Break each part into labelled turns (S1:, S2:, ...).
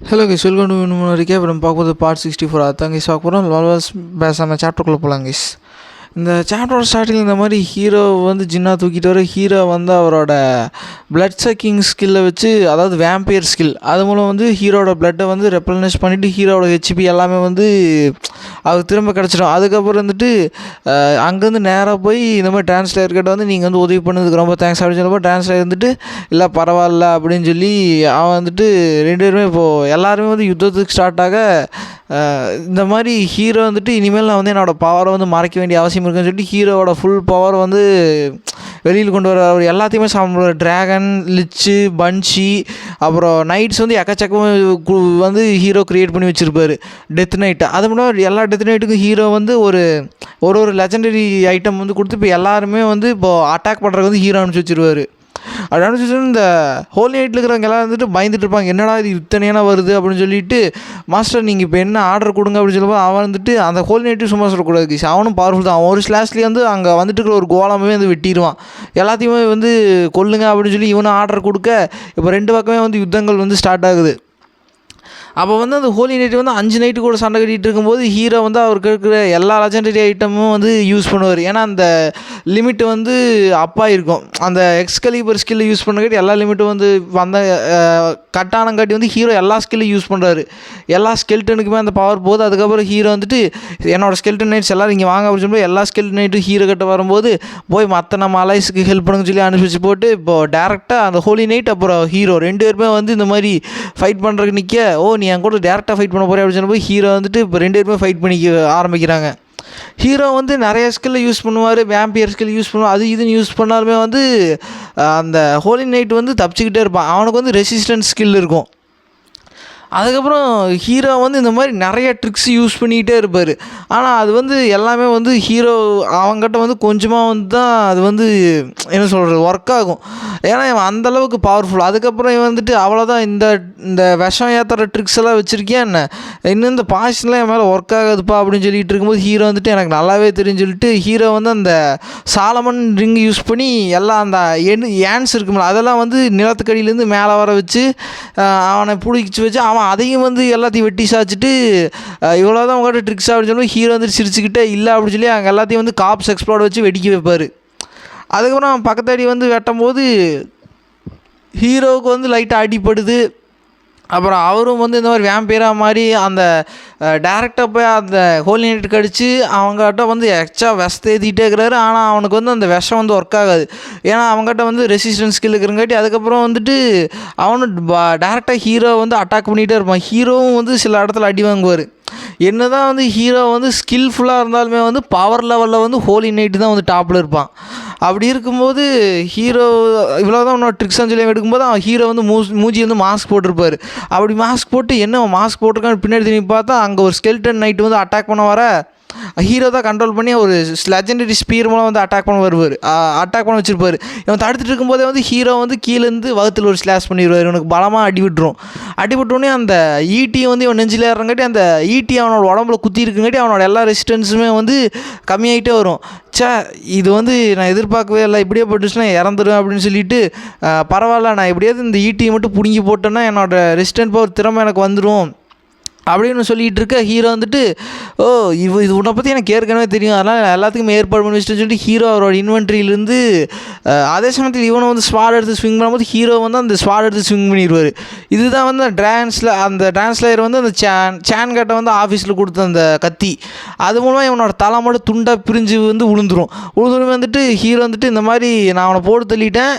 S1: Hello guys welcome to இன்னும் வரைக்கும் இப்போ நம்ம பார்க்கும்போது பார்ட் சிக்ஸ்டி ஃபோர் அதான் கைஸ் பார்க்க போகிறோம் லால்வாஸ் பேசாமல் சாப்டருக்குள்ளே போகலாம் கைஸ் இந்த சாப்டர் ஸ்டார்டிங் இந்த மாதிரி ஹீரோ வந்து ஜின்னா தூக்கிட்டு வர ஹீரோ வந்து அவரோட பிளட் சக்கிங் ஸ்கில்லை வச்சு அதாவது வேம்பியர் ஸ்கில் அது மூலம் வந்து ஹீரோட பிளட்டை வந்து ரெப்ளனிஷ் பண்ணிவிட்டு ஹீரோட ஹெச்பி எல்லாமே வந்து அவருக்கு திரும்ப கிடச்சிடும். அதுக்கப்புறம் வந்துட்டு அங்கேருந்து நேராக போய் இந்த மாதிரி டிரான்ஸ்லேட்டர் கிட்ட வந்து நீங்கள் வந்து உதவி பண்ணதுக்கு ரொம்ப தேங்க்ஸ் அப்படின்னு சொல்லப்போ டிரான்ஸ்லேட்டர் வந்துட்டு இல்லை பரவாயில்ல அப்படின்னு சொல்லி அவன் வந்துட்டு ரெண்டு பேருமே இப்போது எல்லாருமே வந்து யுத்தத்துக்கு ஸ்டார்ட் ஆக இந்த மாதிரி ஹீரோ வந்துட்டு இனிமேல் நான் வந்து என்னோடய பவரை வந்து மறைக்க வேண்டிய அவசியம் இருக்குன்னு சொல்லிட்டு ஹீரோவோட ஃபுல் பவர் வந்து வெளியில் கொண்டு வர அவர் எல்லாத்தையுமே சாப்பிடுவார். ட்ராகன் லிச்சு பன்ச்சி அப்புறம் நைட்ஸ் வந்து எக்கச்சக்கமாக வந்து ஹீரோ க்ரியேட் பண்ணி வச்சுருப்பார். டெத் நைட் அது மட்டும் எல்லா டெத் நைட்டுக்கும் ஹீரோ வந்து ஒரு ஒரு ஒரு லெஜண்டரி ஐட்டம் வந்து கொடுத்து இப்போ எல்லாருமே வந்து இப்போது அட்டாக் பண்ணுறதுக்கு வந்து ஹீரோ அனுப்பிச்சி வச்சுருவார். அது அனுப்பிச்சி இந்த ஹோல் நைட்டில் இருக்கிறவங்க எல்லாம் வந்துட்டு பயந்துட்டு இருப்பாங்க. என்னடா இது இத்தனையான வருது அப்படின்னு சொல்லிட்டு மாஸ்டர் நீங்கள் இப்போ என்ன ஆர்டர் கொடுங்க அப்படின்னு சொல்லும்போது அவன் வந்துட்டு அந்த ஹோல் நைட்டு சும்மா சொல்லக்கூடாது கிஷ். அவனும் பவர்ஃபுல் தான். அவன் ஒரு ஸ்லாஷ்லேயே வந்து அங்கே வந்துட்டு இருக்கிற ஒரு கோலமே வந்து வெட்டிடுவான் எல்லாத்தையுமே வந்து கொல்லுங்க அப்படின்னு சொல்லி இவனும் ஆர்டர் கொடுக்க இப்போ ரெண்டு பக்கமே வந்து யுத்தங்கள் வந்து ஸ்டார்ட் ஆகுது. அப்போ வந்து அந்த ஹோலி நைட் வந்து அஞ்சு நைட்டு கூட சண்டை கட்டிகிட்டு இருக்கும்போது ஹீரோ வந்து அவருக்கு இருக்கிற எல்லா லெஜண்டரி ஐட்டமும் வந்து யூஸ் பண்ணுவார். ஏன்னா அந்த லிமிட் வந்து அப்பா இருக்கும் அந்த எக்ஸ்கலிபர் ஸ்கில்லு யூஸ் பண்ணக்காட்டி எல்லா லிமிட்டும் வந்து வந்த கட்டானங்காட்டி வந்து ஹீரோ எல்லா ஸ்கில்லையும் யூஸ் பண்ணுறாரு எல்லா ஸ்கெல்டனுக்குமே அந்த பவர் போகுது. அதுக்கப்புறம் ஹீரோ வந்துட்டு என்னோட ஸ்கெல்டன் நைட்ஸ் எல்லாரும் இங்கே வாங்க அப்படின்னு சொல்லி எல்லா ஸ்கெல்டன் நைட்டும் ஹீரோ கிட்ட வரும்போது போய் மற்ற நம்ம அலைஸுக்கு ஹெல்ப் பண்ணுங்கன்னு சொல்லி அனுப்பிச்சு போட்டு இப்போ டேரெக்டாக அந்த ஹோலி நைட் அப்புறம் ஹீரோ ரெண்டு பேருமே வந்து இந்த மாதிரி ஃபைட் பண்ணுறதுக்கு நிற்க ஓ நீ என் கூட டேரெக்டாக ஃபைட் பண்ண போகிற அப்படின்னு சொன்னப்போ ஹீரோ வந்துட்டு இப்போ ரெண்டு பேருமே ஃபைட் பண்ணிக்க ஆரம்பிக்கிறாங்க. ஹீரோ வந்து நிறைய ஸ்கில் யூஸ் பண்ணுவார் வேம்பியர் ஸ்கில் யூஸ் பண்ணுவார் அது இதுன்னு யூஸ் பண்ணாலுமே வந்து அந்த ஹோலி நைட் வந்து தப்பிச்சுக்கிட்டே இருப்பான். அவனுக்கு வந்து ரெசிஸ்டன்ஸ் ஸ்கில் இருக்கும். அதுக்கப்புறம் ஹீரோ வந்து இந்த மாதிரி நிறைய ட்ரிக்ஸ் யூஸ் பண்ணிக்கிட்டே இருப்பார். ஆனால் அது வந்து எல்லாமே வந்து ஹீரோ அவங்ககிட்ட வந்து கொஞ்சமாக வந்து தான் அது வந்து என்ன சொல்கிறது ஒர்க் ஆகும். ஏன்னா இவன் அந்தளவுக்கு பவர்ஃபுல் அதுக்கப்புறம் இவன் வந்துட்டு அவ்வளோதான் இந்த இந்த விஷம் ஏற்றுற ட்ரிக்ஸ் எல்லாம் வச்சுருக்கியா என்ன? இன்னும் இந்த பாஷன்லாம் என் மேலே ஒர்க் ஆகாதுப்பா அப்படின்னு சொல்லிட்டு இருக்கும்போது ஹீரோ வந்துட்டு எனக்கு நல்லாவே தெரியும் சொல்லிட்டு ஹீரோ வந்து அந்த சாலமன் ரிங் யூஸ் பண்ணி எல்லாம் அந்த ஏன்ஸ் இருக்கும்ல அதெல்லாம் வந்து நிலத்துக்கடியிலேருந்து மேலே வர வச்சு அவனை பிடிச்சி வச்சு அவன் அதையும் வந்து எல்லாத்தையும் வெட்டி சாய்ச்சிட்டு இவ்வளோ தான் உங்கள்கிட்ட ட்ரிக்ஸ் அப்படின்னு சொல்லி ஹீரோ வந்து சிரிச்சுக்கிட்டே இல்லை அப்படின்னு சொல்லி அங்கே எல்லாத்தையும் வந்து காப்ஸ் எக்ஸ்ப்ளோர்ட் வச்சு வெடிக்க வைப்பார். அதுக்கப்புறம் பக்கத்தாடி வந்து வெட்டும்போது ஹீரோவுக்கு வந்து லைட்டாக அடிப்படுது அப்புறம் அவரும் வந்து இந்த மாதிரி வேம்பேராக மாதிரி அந்த டேரெக்டாக போய் அந்த ஹோலி நைட் கடிச்சு அவங்ககிட்ட வந்து எக்ஸ்ட்ரா விஷத்தை ஏற்றிக்கிட்டே இருக்கிறாரு. ஆனால் அவனுக்கு வந்து அந்த விஷம் வந்து ஒர்க் ஆகாது. ஏன்னா அவங்ககிட்ட வந்து ரெசிஸ்டன்ஸ் ஸ்கில் இருக்கிறங்காட்டி அதுக்கப்புறம் வந்துட்டு அவனு டேரெக்டாக ஹீரோ வந்து அட்டாக் பண்ணிகிட்டே இருப்பான். ஹீரோவும் வந்து சில இடத்துல அடி வாங்குவார். என்னதான் வந்து ஹீரோ வந்து ஸ்கில்ஃபுல்லாக இருந்தாலுமே வந்து பவர் லெவலில் வந்து ஹோலி நைட்டு தான் வந்து டாப்பில் இருப்பான். அப்படி இருக்கும்போது ஹீரோ இவ்வளோ தான் உன்னோட ட்ரிக்ஸ் சொல்லி எடுக்கும்போது அவன் ஹீரோ வந்து மூ மூஞ்சி வந்து மாஸ்க் போட்டிருப்பார். அப்படி மாஸ்க் போட்டு என்ன மாஸ்க் போட்டிருக்கான்னு பின்னாடி திரும்பி பார்த்தா அங்கே ஒரு ஸ்கெல்டன் நைட்டு வந்து அட்டாக் பண்ண வர ஹீரோ தான் கண்ட்ரோல் பண்ணி ஒரு லெஜண்டரி ஸ்பீர் மூலம் வந்து அட்டாக் பண்ண வருவார். அட்டாக் பண்ண வச்சுருப்பார். இவன் தடுத்துட்டு இருக்கும்போதே வந்து ஹீரோ வந்து கீழேருந்து வகுத்தில் ஒரு ஸ்லாஷ் பண்ணிடுவார் இவனுக்கு பலமாக அடி விட்டுரும். அடி விட்டோடனே அந்த ஈட்டியை வந்து இவன் நெஞ்சில் ஏறங்காட்டி அந்த ஈட்டி அவனோட உடம்புல குத்தி இருக்குங்காட்டி அவனோட எல்லா ரெசிஸ்டன்ஸுமே வந்து கம்மியாகிட்டே வரும். ச்சே இது வந்து நான் எதிர்பார்க்கவே இல்லை. இப்படியே போட்டுச்சுன்னா இறந்துடும் அப்படின்னு சொல்லிட்டு பரவாயில்ல. நான் எப்படியாவது இந்த ஈட்டியை மட்டும் பிடுங்கி போட்டேன்னா என்னோட ரெசிஸ்டன்ட் பவர் திறமை எனக்கு வந்துடும் அப்படின்னு சொல்லிகிட்டு இருக்க ஹீரோ வந்துட்டு ஓ இவ இது உன்னை பற்றி எனக்கு ஏற்கனவே தெரியும். அதனால் எல்லாத்துக்கும் ஏற்பாடு பண்ணி வச்சுட்டு சொல்லிட்டு ஹீரோ அவரோட இன்வென்ட்ரியிலேருந்து அதே சமயத்தில் இவனை வந்து ஸ்வாட் எடுத்து ஸ்விங் பண்ணும்போது ஹீரோ வந்து அந்த ஸ்வாட் எடுத்து ஸ்விங் பண்ணிடுவார் இதுதான் வந்து அந்த டான்ஸில் அந்த டான்ஸ்லேயர் வந்து அந்த சேன் சேன் கட்டை வந்து ஆஃபீஸில் கொடுத்த அந்த கத்தி. அது மூலமாக இவனோட தலை மட்டும் துண்டாக பிரிஞ்சு வந்து விழுந்துடும் விழுந்துரும் வந்துட்டு ஹீரோ வந்துட்டு இந்த மாதிரி நான் அவனை போட்டு தள்ளிட்டேன்.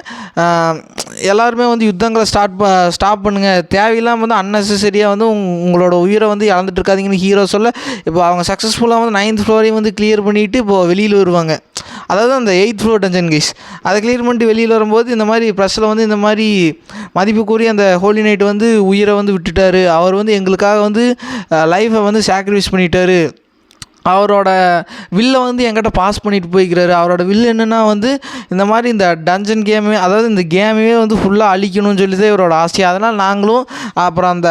S1: எல்லாருமே வந்து யுத்தங்களை ஸ்டார்ட் ப ஸ்டாப் பண்ணுங்கள் தேவையில்லாமல் வந்து அன்னெசரியாக வந்து உங்களோட உயிரை வந்து இழந்துட்டு இருக்காதீங்கன்னு ஹீரோ சொல்ல இப்போ அவங்க சக்ஸஸ்ஃபுல்லாக வந்து நைன்த் ஃப்ளோரையும் வந்து கிளியர் பண்ணிவிட்டு இப்போது வெளியில் வருவாங்க. அதாவது அந்த எயித் ஃப்ளோர் டஞ்சன் கைஸ் அதை கிளியர் பண்ணிட்டு வெளியில் வரும்போது இந்த மாதிரி ப்ரெஸ்ஸில் வந்து இந்த மாதிரி மதிப்பு கூறி அந்த ஹோலி நைட் வந்து உயிரை வந்து விட்டுட்டார். அவர் வந்து எங்களுக்காக வந்து லைஃப்பை வந்து சாக்ரிஃபைஸ் பண்ணிட்டாரு. அவரோட வில்லை வந்து என்கிட்ட பாஸ் பண்ணிட்டு போய்க்கிறாரு. அவரோட வில் என்னென்னா வந்து இந்த மாதிரி இந்த டஞ்சன் கேமே அதாவது இந்த கேமையே வந்து ஃபுல்லாக அழிக்கணும்னு சொல்லி தான் இவரோட ஆசை. அதனால் நாங்களும் அப்புறம் அந்த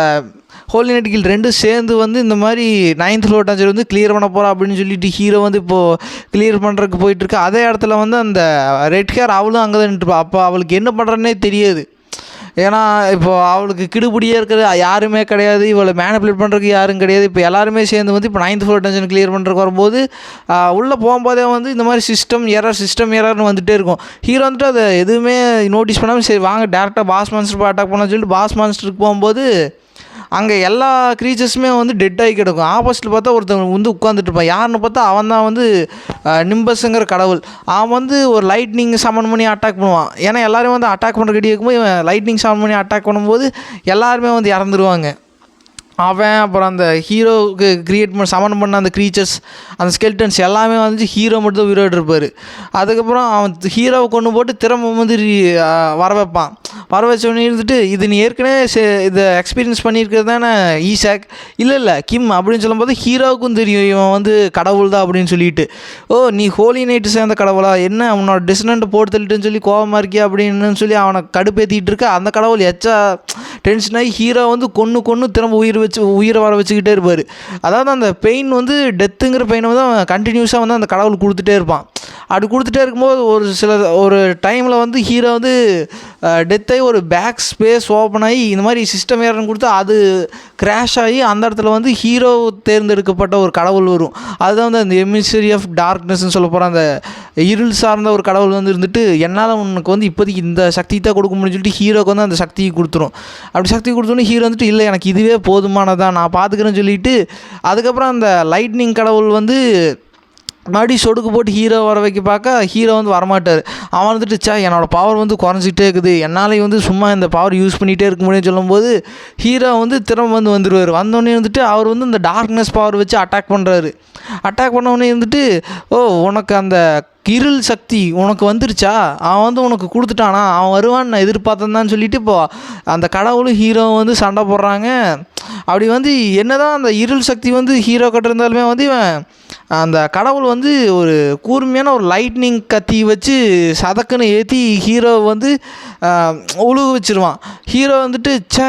S1: ஹோலி நைட் கில் ரெண்டும் சேர்ந்து வந்து இந்த மாதிரி நைன்த் ஃப்ளோர் டஞ்சர் வந்து கிளியர் பண்ண போகிறோம் அப்படின்னு சொல்லிட்டு ஹீரோ வந்து இப்போது கிளியர் பண்ணுறதுக்கு போயிட்டுருக்கு அதே இடத்துல வந்து அந்த ரெட் ஹேர் அவளும் அங்கே தான் நின்றுப்பா அப்போ அவளுக்கு என்ன பண்ணுறன்னே தெரியாது. ஏன்னா இப்போ அவளுக்கு கிடுபிடியே இருக்கிறது யாருமே கிடையாது. இவளை மேனிப்புலேட் பண்ணுறதுக்கு யாரும் கிடையாது. இப்போ எல்லாருமே சேர்ந்து வந்து இப்போ நைன்த் ஃப்ளோர் டென்ஷன் கிளியர் பண்ணுறதுக்கு வரும்போது உள்ளே போகும்போதே வந்து இந்த மாதிரி சிஸ்டம் எரர் சிஸ்டம் எரர்னு வந்துகிட்டே இருக்கும். ஹீரோ வந்துட்டு அதை எதுவுமே நோட்டீஸ் பண்ணாமல் சரி வாங்க டேரெக்டாக பாஸ் மான்ஸ்டர் அட்டாக் பண்ண சொல்லிட்டு பாஸ் மான்ஸ்டருக்கு போகும்போது அங்கே எல்லா க்ரீச்சர்ஸுமே வந்து டெட் ஆகி கிடக்கும். ஆப்போசிட்டில் பார்த்தா ஒருத்தவங்க வந்து உட்காந்துட்டு இருப்பான். யாருன்னு பார்த்தா அவன் தான் வந்து நிம்பஸுங்கிற கடவுள். அவன் வந்து ஒரு லைட்னிங் சமன் பண்ணி அட்டாக் பண்ணுவான். ஏன்னா எல்லோரும் வந்து அட்டாக் பண்ணுற கடி இருக்கும்போது இவன் லைட்னிங் சமன் பண்ணி அட்டாக் பண்ணும்போது எல்லாருமே வந்து இறந்துருவாங்க. அவன் அப்புறம் அந்த ஹீரோவுக்கு கிரியேட் பண்ண சமன் பண்ண அந்த க்ரீச்சர்ஸ் அந்த ஸ்கெல்டன்ஸ் எல்லாமே வந்து ஹீரோ மட்டும் தான் உயிரோடு இருப்பார். அதுக்கப்புறம் அவன் ஹீரோவை கொண்டு போட்டு திரும்ப வந்து வர வைப்பான். வர வச்சவனே இருந்துட்டு இது நீ ஏற்கனவே செ- இதை எக்ஸ்பீரியன்ஸ் பண்ணியிருக்கிறது தானே ஈசாக்? இல்லை இல்லை கிம் அப்படின்னு சொல்லும்போது ஹீரோவுக்கும் தெரியும் இவன் வந்து கடவுள் தான் அப்படின்னு சொல்லிட்டு. ஓ நீ ஹோலி நைட்டு சேர்ந்த கடவுளா? என்ன அவனோட டிசனண்ட் போட்டு தள்ளிட்டுன்னு சொல்லி கோபமாக இருக்கியா அப்படின்னு சொல்லி அவனை கடுப்பேற்றிட்டு இருக்க அந்த கடவுள் எச்சா டென்ஷன் ஆகி ஹீரோ வந்து கொன்று கொன்று திரும்ப உயிர் வச்சு உயிரை வர வச்சுக்கிட்டே இருப்பார். அதாவது அந்த பெயின் வந்து டெத்துங்கிற பெயினை வந்து அவன் கண்டினியூஸாக வந்து அந்த கடவுள் கொடுத்துட்டே இருப்பான். அப்படி கொடுத்துட்டே இருக்கும்போது ஒரு சில ஒரு டைமில் வந்து ஹீரோ வந்து டெத்தாகி ஒரு பேக் ஸ்பேஸ் ஓப்பன் ஆகி இந்த மாதிரி சிஸ்டம் ஏறன்னு கொடுத்து அது கிராஷ் ஆகி அந்த இடத்துல வந்து ஹீரோ தேர்ந்தெடுக்கப்பட்ட ஒரு கடவுள் வரும். அதுதான் வந்து அந்த எமிசரி ஆஃப் டார்க்னஸ்ன்னு சொல்ல போகிற அந்த இருள் சார்ந்த ஒரு கடவுள் வந்து இருந்துட்டு என்னால் உனக்கு வந்து இப்போதைக்கு இந்த சக்தி தான் கொடுக்க முடியும்னு சொல்லிட்டு ஹீரோக்கு வந்து அந்த சக்தியை கொடுத்துரும். அப்படி சக்தி கொடுத்தோன்னே ஹீரோ வந்துட்டு இல்லை எனக்கு இதுவே போதுமானதான் நான் பார்த்துக்கிறேன்னு சொல்லிட்டு அதுக்கப்புறம் அந்த லைட்னிங் கடவுள் வந்து மறுபடியும் சொடுக்கு போட்டு ஹீரோ வர வைக்க பார்க்க ஹீரோ வந்து வரமாட்டார். அவன் வந்துட்டு சா என்னோடய பவர் வந்து குறைஞ்சிக்கிட்டே இருக்குது. என்னால் வந்து சும்மா இந்த பவர் யூஸ் பண்ணிகிட்டே இருக்க முடியும்னு சொல்லும்போது ஹீரோ வந்து திரும்ப வந்து வந்துடுவார் வந்தோடனே வந்துட்டு அவர் வந்து இந்த டார்க்னஸ் பவர் வச்சு அட்டாக் பண்ணுறாரு அட்டாக் பண்ண உடனே வந்துட்டு ஓ உனக்கு அந்த இருள் சக்தி உனக்கு வந்துருச்சா? அவன் வந்து உனக்கு கொடுத்துட்டானா? அவன் வருவான்னு நான் எதிர்பார்த்தேன் சொல்லிட்டு இப்போ அந்த கடவுளும் ஹீரோவும் வந்து சண்டை போடுறாங்க. அப்படி வந்து என்னதான் அந்த இருள் சக்தி வந்து ஹீரோ கிட்ட இருந்தாலுமே வந்து இவன் அந்த கடவுள் வந்து ஒரு கூர்மையான ஒரு லைட்னிங் கத்தி வச்சு சதக்குன்னு ஏற்றி ஹீரோ வந்து ஆஹ், உழுக வச்சிருவான். ஹீரோ வந்துட்டு ச்சே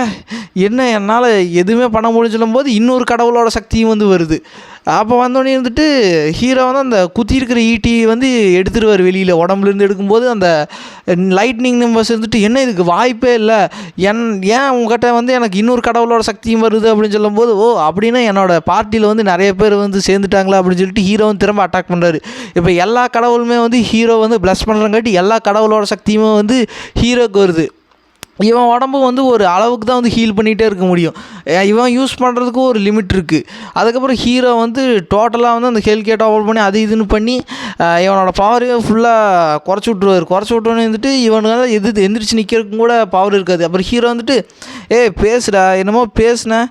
S1: என்ன என்னால் எதுவுமே பண்ண முடியும் சொல்லும்போது இன்னொரு கடவுளோட சக்தியும் வந்து வருது. அப்போ வந்தோடனே இருந்துட்டு ஹீரோ வந்து அந்த குத்தி இருக்கிற ஈட்டி வந்து எடுத்துருவார் வெளியில். உடம்புலேருந்து எடுக்கும்போது அந்த லைட்னிங் நம்பர்ஸ் இருந்துட்டு என்ன இதுக்கு வாய்ப்பே இல்லை. என் ஏன் உங்ககிட்ட வந்து எனக்கு இன்னொரு கடவுளோட சக்தியும் வருது? அப்படின்னு சொல்லும்போது ஓ அப்படின்னா என்னோட பார்ட்டியில் வந்து நிறைய பேர் வந்து சேர்ந்துட்டாங்களா? அப்படின்னு சொல்லிட்டு ஹீரோ வந்து திரும்ப அட்டாக் பண்ணுறாரு இப்போ எல்லா கடவுளுமே வந்து ஹீரோ வந்து ப்ளஸ் பண்ணுறங்காட்டி எல்லா கடவுளோட சக்தியுமே வந்து ஹீரோக்கு வருது. இவன் உடம்பு வந்து ஒரு அளவுக்கு தான் வந்து ஹீல் பண்ணிகிட்டே இருக்க முடியும். இவன் யூஸ் பண்ணுறதுக்கும் ஒரு லிமிட் இருக்குது அதுக்கப்புறம் ஹீரோ வந்து டோட்டலாக வந்து அந்த ஹெல் கேட் ஓப்பன் பண்ணி அது இதுன்னு பண்ணி இவனோட பவரையே ஃபுல்லாக குறைச்சி விட்ருவார் குறைச்சி விட்டோன்னே வந்துட்டு இவனுக்காக எது எந்திரிச்சு நிற்கிறதுக்கும் கூட பவர் இருக்காது. அப்புறம் ஹீரோ வந்துட்டு ஏய் பேசுடா என்னமோ பேசுனேன்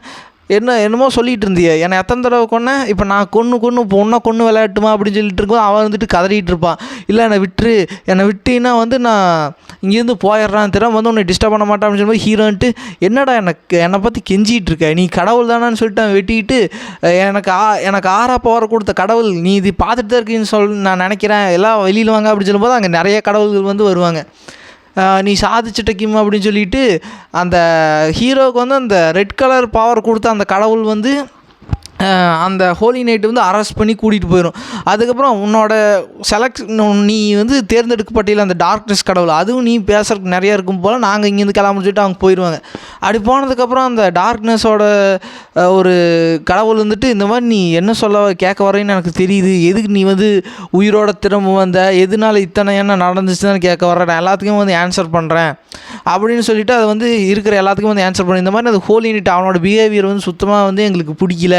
S1: என்ன என்னமோ சொல்லிட்டு இருந்தியே. என்னை எத்தனை தடவை கொன்னேன் இப்போ நான் கொன்று கொன்று இப்போ ஒன்றா கொன்று விளையாட்டுமா அப்படின்னு சொல்லிட்டு இருக்கும்போது அவன் வந்துட்டு கதறிட்டு இருப்பான். இல்லை என்னை விட்டுரு. என்னை விட்டீன்னா வந்து நான் இங்கேருந்து போயிடுறான். திறம் வந்து உன்னை டிஸ்டர்ப் பண்ண மாட்டான். அப்படின்னு சொல்லும்போது ஹீரோன்ட்டு என்னடா எனக்கு என்னை பற்றி கெஞ்சிகிட்டு இருக்க? நீ கடவுள் தானான்னு சொல்லிட்டு அவன் வெட்டிட்டு எனக்கு ஆ எனக்கு ஆறா பவர் கொடுத்த கடவுள் நீ இது பார்த்துட்டு தான் இருக்கீன்னு சொல் நான் நினைக்கிறேன். எல்லாம் வெளியில் வாங்க. அப்படின்னு சொல்லும்போது அங்கே நிறைய கடவுள்கள் வந்து வருவாங்க. நீ சாதிச்சிட்ட கிம் அப்படின்னு சொல்லிட்டு அந்த ஹீரோவுக்கு வந்து அந்த ரெட் கலர் பவர் கொடுத்த அந்த கடவுள் வந்து அந்த ஹோலி நைட்டு வந்து அரெஸ்ட் பண்ணி கூட்டிகிட்டு போயிடும் அதுக்கப்புறம் உன்னோட செலக்ட் நீ வந்து தேர்ந்தெடுக்கப்பட்டியில் அந்த டார்க்னஸ் கடவுள் அதுவும் நீ பேசுறதுக்கு நிறையா இருக்கும் போல் நாங்கள் இங்கேருந்து கிளம்ப சொல்லிட்டு அவங்க போயிடுவாங்க அப்படி போனதுக்கப்புறம் அந்த டார்க்னஸோட ஒரு கடவுள் வந்துட்டு இந்த மாதிரி நீ என்ன சொல்ல கேட்க வரேன்னு எனக்கு தெரியுது. எதுக்கு நீ வந்து உயிரோட திரும்ப வந்த? எதனால இத்தனை என்ன நடந்துச்சுன்னு கேட்க வர நான் எல்லாத்துக்கும் வந்து ஆன்சர் பண்ணுறேன் அப்படின்னு சொல்லிட்டு அதை வந்து இருக்கிற எல்லாத்துக்கும் வந்து ஆன்சர் பண்ணி இந்த மாதிரி அது ஹோலி நைட் அவனோட பிஹேவியர் வந்து சுத்தமாக வந்து எங்களுக்கு பிடிக்கல.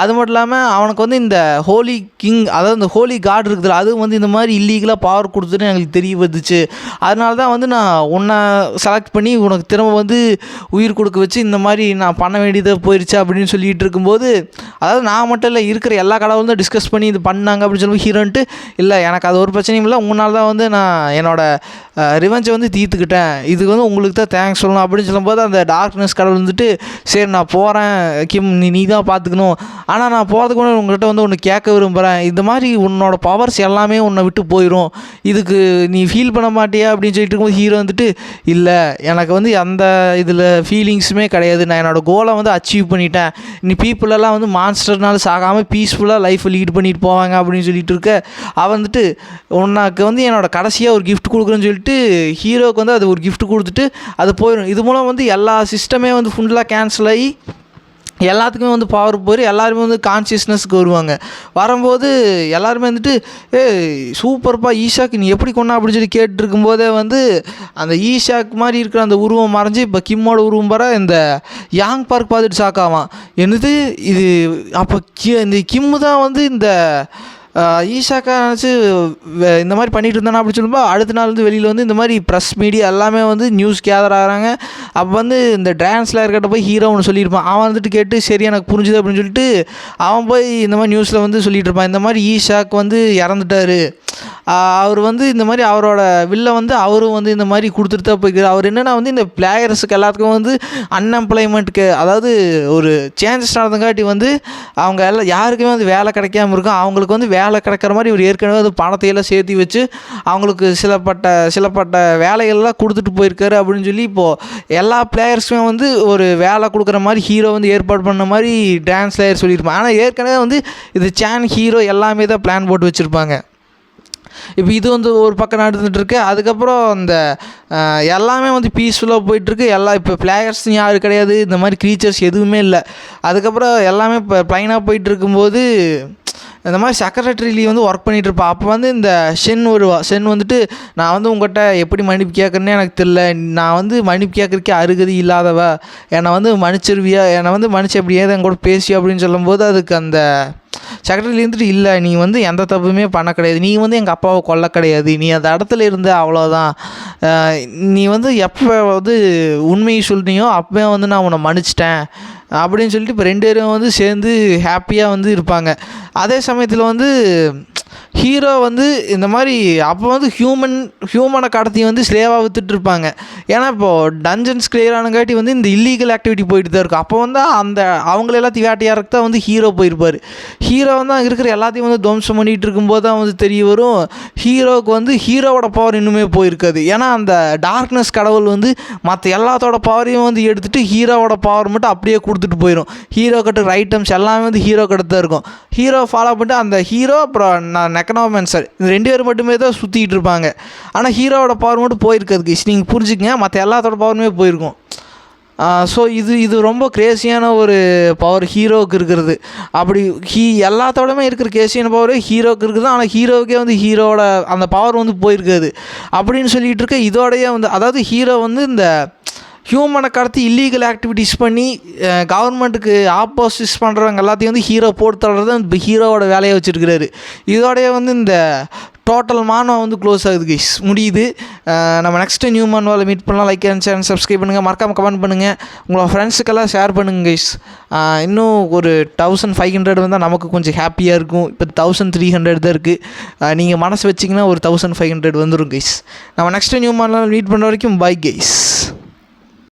S1: அது மட்டும் இல்லாமல் அவனுக்கு வந்து இந்த ஹோலி கிங் அதாவது இந்த ஹோலி காட் இருக்குதுல்ல அதுவும் வந்து இந்த மாதிரி இல்லீகலாக பவர் கொடுத்துட்டு எங்களுக்கு தெரிய வந்துச்சு. அதனால தான் வந்து நான் உன்னை செலக்ட் பண்ணி உனக்கு திரும்ப வந்து உயிர் கொடுக்க வச்சு இந்த மாதிரி நான் பண்ண வேண்டியதாக போயிடுச்சு அப்படின்னு சொல்லிட்டு இருக்கும்போது அதாவது நான் மட்டும் இல்லை இருக்கிற எல்லா கடவுளும் தான் டிஸ்கஸ் பண்ணி இது பண்ணாங்க அப்படின்னு சொல்லும்போது ஹீரோன்ட்டு இல்லை எனக்கு அது ஒரு பிரச்சனையும் இல்லை உங்களால் தான் வந்து நான் என்னோட ரிவெஞ்சை வந்து தீர்த்துக்கிட்டேன். இதுக்கு வந்து உங்களுக்கு தான் தேங்க்ஸ் சொல்லணும் அப்படின்னு சொல்லும்போது அந்த டார்க்னஸ் கடவுள் வந்துட்டு சரி நான் போகிறேன் கிம் நீ நீ தான் பார்த்துக்கணும் ஆனால் நான் போகிறதுக்கு முன்னாடி உங்கள்கிட்ட வந்து ஒன்று கேட்க விரும்புகிறேன் இந்த மாதிரி உன்னோட பவர்ஸ் எல்லாமே உன்னை விட்டு போயிடும் இதுக்கு நீ ஃபீல் பண்ண மாட்டியா? அப்படின்னு சொல்லிட்டு இருக்கும்போது ஹீரோ வந்துட்டு இல்லை எனக்கு வந்து அந்த இதில் ஃபீலிங்ஸுமே கிடையாது. நான் என்னோடய கோலை வந்து அச்சீவ் பண்ணிட்டேன். நீ பீப்புளெல்லாம் வந்து மான்ஸ்டர்னால சாகாமல் பீஸ்ஃபுல்லாக லைஃப்பை லீட் பண்ணிட்டு போவாங்க. அப்படின்னு சொல்லிட்டு இருக்க அவன் வந்துட்டு உனக்கு வந்து என்னோட கடைசியாக ஒரு கிஃப்ட் கொடுக்குறேன்னு சொல்லிட்டு ஹீரோவுக்கு வந்து அது ஒரு கிஃப்ட் கொடுத்துட்டு அது போயிடும் இது மூலம் வந்து எல்லா சிஸ்டமே வந்து ஃபுல்லாக கேன்சல் ஆகி எல்லாத்துக்குமே வந்து பவர் போய் எல்லாருமே வந்து கான்சியஸ்னஸ்க்கு வருவாங்க. வரும்போது எல்லாருமே வந்துட்டு ஏ சூப்பர்ப்பா ஈஷாக்கு நீ எப்படி கொண்டா அப்படின்னு சொல்லி கேட்டுருக்கும் போதே வந்து அந்த ஈஷாக் மாதிரி இருக்கிற அந்த உருவம் மறைஞ்சு இப்போ கிம்மோட உருவம் வர இந்த யாங் பார்க் பார்த்துட்டு ஷாக்காவான் என்னது? இது அப்போ கி இந்த கிம்மு தான் வந்து இந்த ஈஷாக்கா நினச்சி இந்த மாதிரி பண்ணிட்டு இருந்தானா அப்படி சொல்லும்போது அடுத்த நாள் வந்து வெளியில் வந்து இந்த மாதிரி ப்ரெஸ் மீடியா எல்லாமே வந்து நியூஸ் கேதர் ஆகிறாங்க. அப்போ வந்து இந்த டான்ஸில் இருக்கிட்ட போய் ஹீரோ ஒன்று சொல்லியிருப்பான். அவன் வந்துட்டு கேட்டு சரி எனக்கு புரிஞ்சுது அப்படின்னு சொல்லிட்டு அவன் போய் இந்த மாதிரி நியூஸில் வந்து சொல்லிகிட்டு இருப்பான். இந்த மாதிரி ஈஷாக்கு வந்து இறந்துட்டாரு. அவர் வந்து இந்த மாதிரி அவரோட வில்ல வந்து அவரும் வந்து இந்த மாதிரி கொடுத்துட்டு தான் போய்க்கிறார். அவர் என்னென்னா வந்து இந்த பிளேயர்ஸுக்கு எல்லாத்துக்கும் வந்து அன்எம்ப்ளாய்மெண்ட்டுக்கு அதாவது ஒரு சேஞ்சஸ் நடந்தங்காட்டி வந்து அவங்க எல்லாம் யாருக்குமே வந்து வேலை கிடைக்காம இருக்கும். அவங்களுக்கு வந்து வேலை கிடைக்கிற மாதிரி இவர் ஏற்கனவே வந்து பணத்தையெல்லாம் சேர்த்து வச்சு அவங்களுக்கு சிலப்பட்ட சிலப்பட்ட வேலைகள்லாம் கொடுத்துட்டு போயிருக்காரு அப்படின்னு சொல்லி இப்போது எல்லா பிளேயர்ஸுமே வந்து ஒரு வேலை கொடுக்குற மாதிரி ஹீரோ வந்து ஏற்பாடு பண்ண மாதிரி டான்ஸ் பிளேயர் சொல்லியிருப்பாங்க. ஆனால் ஏற்கனவே வந்து இது சேன் ஹீரோ எல்லாமே தான் பிளான் போட்டு வச்சுருப்பாங்க. இப்போ இது வந்து ஒரு பக்கம் நடந்துகிட்ருக்கு அதுக்கப்புறம் இந்த எல்லாமே வந்து பீஸ்ஃபுல்லாக போயிட்டுருக்கு. எல்லா இப்போ பிளேயர்ஸ் யாரும் கிடையாது. இந்த மாதிரி க்ரீச்சர்ஸ் எதுவுமே இல்லை. அதுக்கப்புறம் எல்லாமே இப்போ ப்ளைனாக போயிட்டு இருக்கும்போது இந்த மாதிரி செக்ரட்டரிலி வந்து ஒர்க் பண்ணிகிட்ருப்பா அப்போ வந்து இந்த ஷென் வருவா. ஷென் வந்துட்டு நான் வந்து உங்கள்கிட்ட எப்படி மன்னிப்பு கேட்குறேன்னு எனக்கு தெரில நான் வந்து மன்னிப்பு கேட்குறக்கே அருகதி இல்லாதவ. என்னை வந்து மன்னிச்சிருவியா? என்னை வந்து மன்னிச்சு எப்படி என் கூட பேசி அப்படின்னு சொல்லும்போது அதுக்கு அந்த செக்ரட்டரியில் இருந்துட்டு இல்லை நீ வந்து எந்த தப்புமே பண்ண கிடையாது. நீ வந்து எங்கள் அப்பாவை கொல்ல கிடையாது. நீ அந்த இடத்துல இருந்த அவ்வளோதான் நீ வந்து எப்போ வந்து உண்மையை சொல்றியோ அப்போ வந்து நான் உன்னை மன்னிச்சிட்டேன். அப்படின்னு சொல்லிட்டு இப்போ ரெண்டு பேரும் வந்து சேர்ந்து ஹாப்பியாக வந்து இருப்பாங்க. அதே சமயத்தில் வந்து ஹீரோ வந்து இந்த மாதிரி அப்போ வந்து ஹியூமன் ஹியூமனை கடத்தி வந்து ஸ்லேவாக வித்துட்டு இருப்பாங்க. ஏன்னா இப்போது டஞ்சன்ஸ் கிளியர் ஆனங்காட்டி வந்து இந்த இல்லீகல் ஆக்டிவிட்டி போயிட்டு தான் இருக்கும். அப்போ வந்து அந்த அவங்கள எல்லாத்தையும் வேட்டையாடுறதுக்கு தான் வந்து ஹீரோ போயிருப்பார். ஹீரோ வந்து அங்கே இருக்கிற எல்லாத்தையும் வந்து துவம்சம் பண்ணிகிட்டு இருக்கும்போது தான் வந்து தெரிய வரும். ஹீரோவுக்கு வந்து ஹீரோவோட பவர் இன்னுமே போயிருக்காது. ஏன்னா அந்த டார்க்னஸ் கடவுள் வந்து மற்ற எல்லாத்தோட பவரையும் வந்து எடுத்துகிட்டு ஹீரோவோட பவர் மட்டும் அப்படியே கொடுத்துட்டு போயிடும் ஹீரோ கட்டுற ஐட்டம்ஸ் எல்லாமே வந்து ஹீரோ கிட்ட தான் இருக்கும். ஹீரோ ஃபாலோ பண்ணிட்டு அந்த ஹீரோ அப்புறம் நான் நெக்கனோமன்சர் இந்த ரெண்டு பேர் மட்டுமே தான் சுற்றிட்டு இருப்பாங்க. ஆனால் ஹீரோவோட பவர் மட்டும் போயிருக்காது கிஷ் நீங்கள் புரிஞ்சுக்கங்க மற்ற எல்லாத்தோட பவருமே போயிருக்கும். ஸோ இது இது ரொம்ப கிரேசியான ஒரு பவர் ஹீரோவுக்கு இருக்கிறது. அப்படி ஹீ எல்லாத்தோடமே இருக்கிற கிரேசியான பவர் ஹீரோவுக்கு இருக்குது. ஆனால் ஹீரோவுக்கே வந்து ஹீரோவோட அந்த பவர் வந்து போயிருக்காது. அப்படின்னு சொல்லிகிட்டு இருக்க இதோடையே வந்து அதாவது ஹீரோ வந்து இந்த ஹியூமனை கடத்தி இல்லீகல் ஆக்டிவிட்டிஸ் பண்ணி கவர்மெண்ட்டுக்கு ஆப்போசிஸ் பண்ணுறவங்க எல்லாத்தையும் வந்து ஹீரோ போட்டு தள்ளுறது இந்த ஹீரோவோட வேலையை வச்சுருக்கிறாரு. இதோடைய வந்து இந்த டோட்டல் மானோ வந்து க்ளோஸ் ஆகுது கைஸ் முடியுது. நம்ம நெக்ஸ்ட்டு நியூ மானோவில் மீட் பண்ணலாம். லைக் அண்ட் சேனல் சப்ஸ்கிரைப் பண்ணுங்கள் மறக்காமல் கமெண்ட் பண்ணுங்கள் உங்களோட ஃப்ரெண்ட்ஸுக்கெல்லாம் ஷேர் பண்ணுங்கள் கைஸ் இன்னும் ஒரு தௌசண்ட் ஃபைவ் ஹண்ட்ரட் வந்தால் நமக்கு கொஞ்சம் ஹாப்பியாக இருக்கும். இப்போ தௌசண்ட் த்ரீ ஹண்ட்ரட் தான் இருக்குது நீங்கள் மனசு வச்சிங்கன்னா ஒரு தௌசண்ட் ஃபைவ் ஹண்ட்ரட் வந்துடும் கைஸ் நம்ம நெக்ஸ்ட்டு நியூ மானில் மீட் பண்ணுற வரைக்கும் பை கைஸ்